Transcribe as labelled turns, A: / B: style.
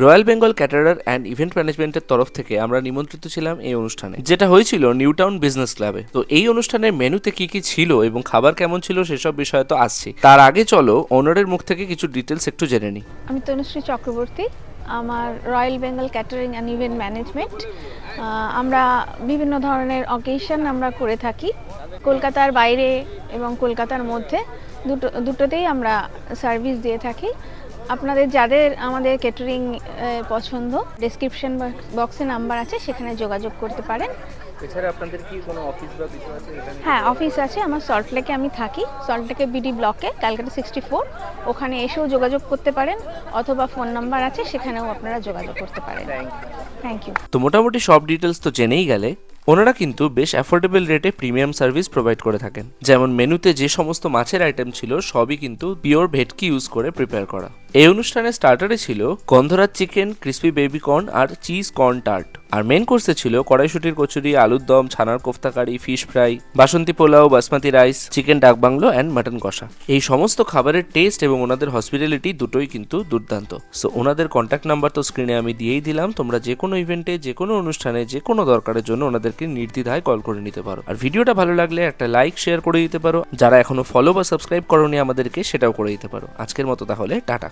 A: Royal Bengal caterer and event ম্যানেজমেন্টের তরফ থেকে আমরা নিমন্ত্রিত ছিলাম এই অনুষ্ঠানে। যেটা হয়েছিল নিউ টাউন বিজনেস ক্লাবে। তো এই অনুষ্ঠানের মেনুতে কি কি ছিল এবং খাবার কেমন ছিল সেসব বিষয়ে তো আসছি। তার আগে চলো ওনারের মুখ থেকে কিছু ডিটেলস একটু জেনে নিই।
B: আমি তনুশ্রী চক্রবর্তী, আমার royal Bengal catering and event management. আমরা বিভিন্ন ধরনের অকেশন আমরা করে থাকি। কলকাতার বাইরে এবং কলকাতার মধ্যে দুটো, দুটোতেই আমরা সার্ভিস দিয়ে থাকি। আপনাদের যাদের আমাদের ক্যাটারিং পছন্দ ডেসক্রিপশন বক্সে নাম্বার আছে সেখানে যোগাযোগ করতে পারেন।
A: এছাড়া আপনাদের কি কোনো অফিস বা কিছু আছে এখানে?
B: হ্যাঁ অফিস আছে আমার সল্টলেকে আমি থাকি। সল্টলেকে বিডি ব্লকে ক্যালকাটা সিক্সটি ফোর ওখানে এসেও যোগাযোগ করতে পারেন অথবা ফোন নাম্বার আছে সেখানেও আপনারা যোগাযোগ করতে পারেন। থ্যাংক ইউ
A: তো মোটামুটি সব ডিটেলস তো জেনেই গেলে। ওনারা কিন্তু বেশ অ্যাফোর্ডেবল রেটে প্রিমিয়াম সার্ভিস প্রোভাইড করে থাকেন। যেমন মেনুতে যে সমস্ত মাছের আইটেম ছিল, সবই কিন্তু পিওর ভেটকি ইউজ করে প্রিপেয়ার করা। এই অনুষ্ঠানে স্টার্টারে ছিল গন্ধরাজ চিকেন ক্রিসপি বেবি কর্ন আর চিজ কর্ন টার্ট আর মেন কোর্সে ছিল কড়াইশুটির কচুরি, আলুর দম, ছানার কোফতা কারি ফিশ ফ্রাই বাসন্তী pulao, basmati rice chicken dak bungalow and mutton কষা। এই সমস্ত খাবারের টেস্ট এবং ওনাদের হসপিটালিটি দুটোই কিন্তু দুর্দান্ত। সো ওনাদের কন্ট্যাক্ট নাম্বার তো স্ক্রিনে আমি দিয়েই দিলাম। তোমরা যে কোনো ইভেন্টে যে কোনো অনুষ্ঠানে, যে কোনো দরকারের জন্য ওনাদেরকে নির্দ্বিধায় কল করে নিতে পারো। আর ভিডিওটা ভালো লাগলে একটা লাইক শেয়ার করে দিতে পারো। যারা এখনও ফলো বা সাবস্ক্রাইব করোনি আমাদেরকে, সেটাও করে দিতে পারো। আজকের মতো তাহলে, টাটা।